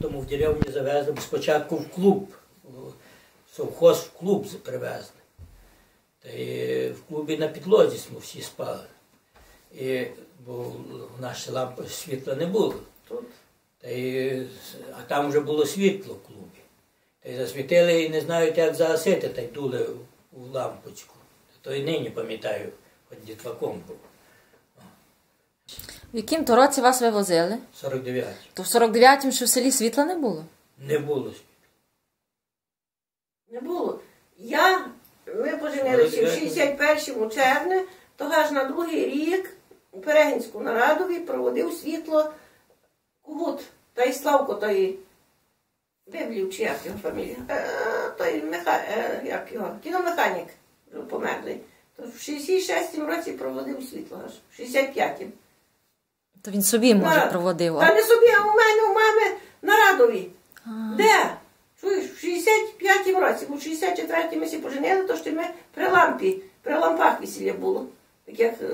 Тому в деревню завезли спочатку в клуб. в Совхоз в клуб привезли. Та й в клубі на підлозі ми всі спали. І, бо в нашій лампи світла не було. Тут. Та й, а там вже було світло в клубі. Та й засвітили і не знають, як загасити, та й дули в- в лампочку. То й нині пам'ятаю, хоч дітваком був. В яким то році вас вивозили? 49. То в 49-му ще в селі світла не було? Не було світла. Не було. Я, ми поженилися в 61-му червні, то аж на другий рік у Перегінську нарадові проводив світло Кугут, та й Славко той Библів, чи як його фамілія, е, той меха, е, як його, кіномеханік померлий. То в 66-му році проводив світло аж, в 65-му. То він собі, може, Нарад. проводив. Та не собі, а у мене, у мами на радові. А. Де? Чуєш, в 65-му році, бо в 64-му ми всі поженили, то що ми при лампі, при лампах весілля було, таких е,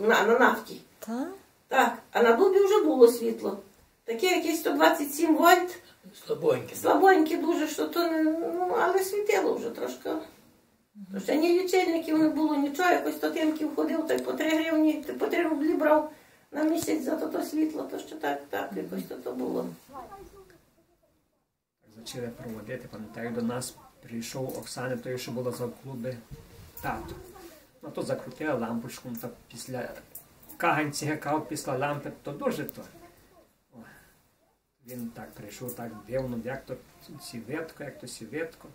на, на нафті. Та? Так, а на дубі вже було світло. Таке якесь 127 вольт, Слабоньке. слабоньке дуже, що то не, ну, але світило вже трошки. То ще ні лічильників не було, нічого, якось тотемків ходив, то по 3 гривні, по 3 рублі брав на місяць за то, то світло, то що так, так, якось то, то було. Зачали проводити, пам'ятаю, до нас прийшов Оксана, той, що була за клуби тато. Ну то закрутила лампочку, ну, то після каганці гекав після лампи, то дуже то. Він так прийшов, так дивно, як то сівітко, як то сівітко.